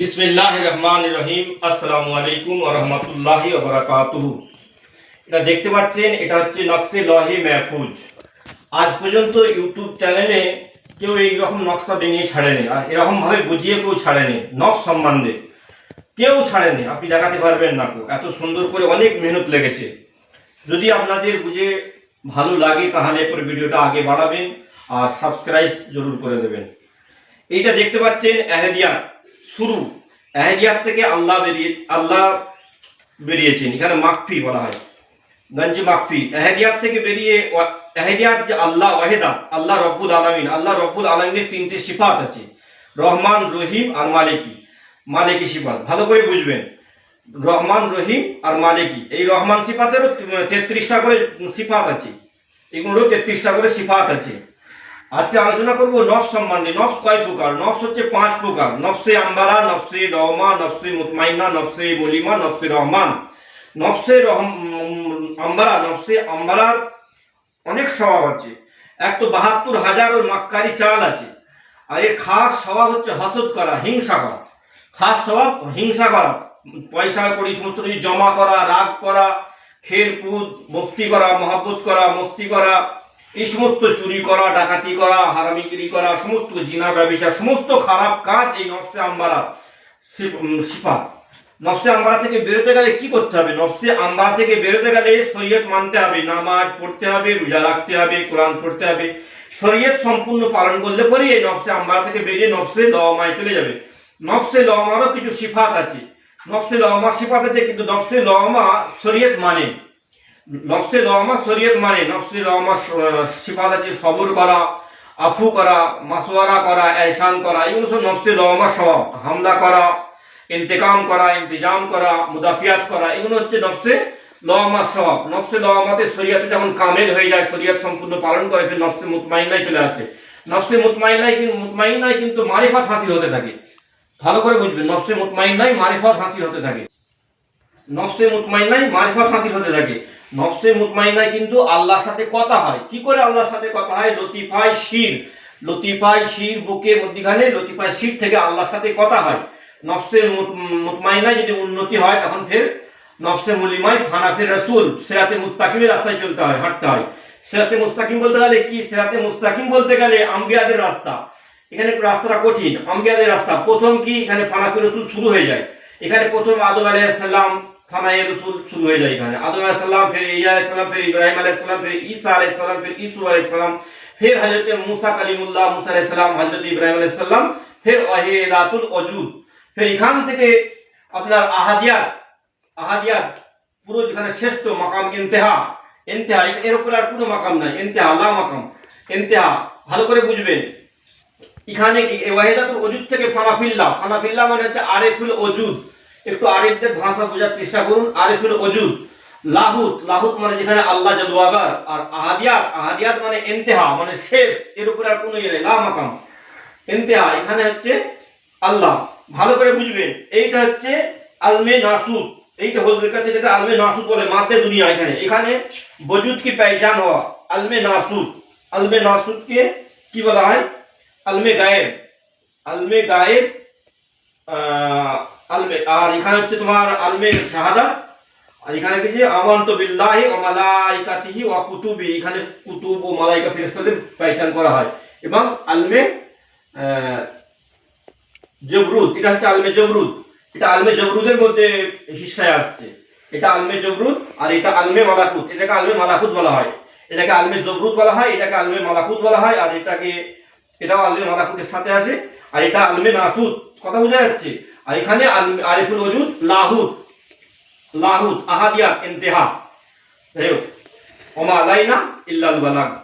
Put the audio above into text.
বিসমিল্লাহ রহমান রহিম আসসালামু আলাইকুম রহমতুল্লাহি বারাকাতুহু এটা দেখতে পাচ্ছেন, এটা হচ্ছে মেহফুজ। আজ পর্যন্ত ইউটিউব চ্যানেলে কেউ নকশা ছাড়েনি, আর এরকম ভাবে বুঝিয়ে কেউ ছাড়েনি সম্বন্ধে। কেউ ছাড়েনি, আপনি দেখাতে পারবেন না এত সুন্দর করে অনেক মেহনত লেগেছে। যদি আপনাদের বুঝে ভালো লাগে, তাহলে পরে ভিডিওটা আগে বাড়াবেন, আর সাবস্ক্রাইব জরুর করে দেবেন। এইটা দেখতে পাচ্ছেন এহেদিয়াত শুরু। এহেদিয়াত থেকে আল্লাহ বেরিয়ে আল্লাহ বেরিয়েছেন, এখানে মাকফি বলা হয়। গঞ্জি মাকফি। এহেদিয়াত থেকে বেরিয়ে এহেদিয়াত যে আল্লাহ ওয়াহেদাত আল্লাহ রব্বুল আলমিন। আল্লাহ রব্বুল আলমিনের তিনটি সিফাত আছে। রহমান, রহিম আর মালিকি। মালিকি সিফাত। ভালো করে বুঝবেন। রহমান, রহিম আর মালিকি। এই রহমান সিফাতেরও তেত্রিশটা করে সিফাত আছে। এগুলোরও তেত্রিশটা করে সিফাত আছে। আজকে আলোচনা করব নফস সম্বন্ধে। নফস কয় প্রকার? নফস হচ্ছে পাঁচ প্রকার। নফসে আম্বারা নফসে রহমা নফসে মুতমাইনা, নফসে মলিমা নফসে রহমান। নফসে রহম আম্বারা নফসে আম্বারার অনেক স্বভাব আছে। এক তো বাহাত্তর হাজার ওর মাক্কারি চাল আছে। আর এর খাস স্বভাব হচ্ছে হাসদ করা, হিংসা করা। খাস স্বভাব, হিংসা করা। পয়সা করি সমস্ত কিছু জমা করা, রাগ করা খেলকুদ মস্তি করা, মহাব্বত করা, মস্তি করা এই সমস্ত চুরি করা, ডাকাতি করা হারামিগিরি করা সমস্ত জিনা, ব্যবসা, সমস্ত খারাপ কাজ এই নফসে আম্বারা সিফ- নফসে আম্বারা থেকে বেরোতে গেলে কি করতে হবে? নফসে আম্বারা থেকে বেরোতে গেলে শরীয়ত মানতে হবে। নামাজ পড়তে হবে, রোজা রাখতে হবে, কোরআন পড়তে হবে। শরীয়ত সম্পূর্ণ পালন করলে পরেই এই নফসে আম্বারা থেকে বেরিয়ে নফসে লওয়ামায় চলে যাবে। নফসে লওয়ামারও কিছু সিফাত আছে। নফসে লওয়ামার সিফাত আছে, কিন্তু নফসে লওয়ামা শরীয়ত মানে নফসে লওয়ামা শরীয়ত মানে নফসে লওয়ামা সিফাত আছে সবর করা, আফু করা, মাসওয়ারা করা, এহসান করা, এগুলো সব নফসে লওয়ামা স্বভাব হামলা করা, ইন্তেকাম করা, ইন্তজাম করা, মুদাফিয়াত করা, এগুলো হচ্ছে নফসে লওয়ামার স্বভাব নফসে লওয়ামাতে শরীয়তে যখন কামেল হয়ে যায়, শরীয়ত সম্পূর্ণ পালন করে, ফের নফসে মুতমাইনায় চলে আসে। নফসে মুতমাইনায় কিন্তু মুতমাইনায় কিন্তু মারিফাত হাসিল হতে থাকে। ভালো করে বুঝবেন, নফসে মুতমাইনায় মারিফাত হাসিল হতে থাকে। নফসে মুতমাইনায় মারিফাত হাসিল হতে থাকে। নফসে মুতমাইনায় কিন্তু আল্লাহর সাথে কথা হয়। কি করে আল্লাহর সাথে কথা হয়? লতিফায় শির। লতিফায় শির বুকে মধ্যখানে লতিফায় শির থেকে আল্লাহর সাথে কথা হয়। নফসে মুত- মুতমাইনায় যদি উন্নতি হয়, তখন ফের নফসে মুলিমায় ফানাফের রসুল, সেরাতে মুস্তাকিমের রাস্তায় চলতে হয়, হাঁটতে হয়। সেরাতে মুস্তাকিম বলতে গেলে কি? সেরাতে মুস্তাকিম বলতে গেলে আম্বিয়াদের রাস্তা। এখানে একটু রাস্তাটা কঠিন। আম্বিয়াদের রাস্তা। প্রথম কি? এখানে ফানাফি রসুল শুরু হয়ে যায়। এখানে প্রথম আদম আলাইসাল্লাম ফানাই রসুল শুরু হয়ে যায় এখানে। আদম আলাইসাল্লাম ফের ইয়া আলাইসাল্লাম ফের ইব্রাহিম আলাইসাল্লাম ফের ঈসা আলাইসাল্লাম ফের ইসু আলাইসাল্লাম ফের হজরত মুসা কালিমুল্লাহ মুসা আলাইসাল্লাম হজরত ইব্রাহিম আলাইসাল্লাম ফের ওয়াহিদাতুল অজুদ ফের এখান থেকে আপনার আহাদিয়াত আহাদিয়াত পুরো যেখানে শ্রেষ্ঠ মাকাম, ইন্তেহা। ইন্তেহা, এর উপরে আর কোনো মাকাম নাই। ইন্তেহা, লা মাকাম। ইন্তেহা, ভালো করে বুঝবেন। এখানে ওয়াহিদাতুল অজুদ থেকে ফানাফিল্লা ফানাফিল্লা মানে হচ্ছে আরেফুল অজুদ একটু আরেফদের ভাষা বোঝার চেষ্টা করুন। আরেফুল অজুদ লাহুত লাহুত মানে যেখানে আল্লাহ জাদুয়াগার আর আহাদিয়াত আহাদিয়াত মানে ইন্তেহা মানে শেষ, এর উপরে আর কোনো ইয়ে নেই, লা মাকাম। এখানে হচ্ছে আল্লাহ। ভালো করে বুঝবেন, এইটা হচ্ছে আলমে নাসুদ। এইটা হলদের কাছে যেটা আলমে নাসুদ বলে মাদ্দে দুনিয়া এখানে। এখানে বজুদ কি পেহচান হওয়া? আলমে নাসুদ। আলমে নাসুদকে কি বলা হয়? আলমে গায়েব। আলমে গায়েব আলমে। আর এখানে হচ্ছে তোমার আলমে শাহাদা। আর এখানে কি যে, আমান্ত বিল্লাহি ও মালাইকাতিহি ওয়া কুতুবি। এখানে কুতুব ও মালাইকা ফেরেশতাদের পেহচান করা হয়। এবং আলমে জবরুদ। এটা হচ্ছে আলমে জবরুদ। এটা আলমে জবরুদের মধ্যে হিসায় আসছে। এটা আলমে জবরুদ আর এটা আলমে মালাকুত। এটাকে আলমে মালাকুত বলা হয়। এটাকে আলমে জবরুদ বলা হয়, এটাকে আলমে মালাকুত বলা হয়, আর এটাকে, এটাও আলমে মালাকুতের সাথে আসে। আর এটা আলমে নাসুদ কথা বোঝা যাচ্ছে? আর এখানে আলমে আরিফুল ওজুদ লাহুদ। লাহুদ আহাদিয়াত ইন্তেহা। ওমা আলাইনা ইল্লাল বালাগ।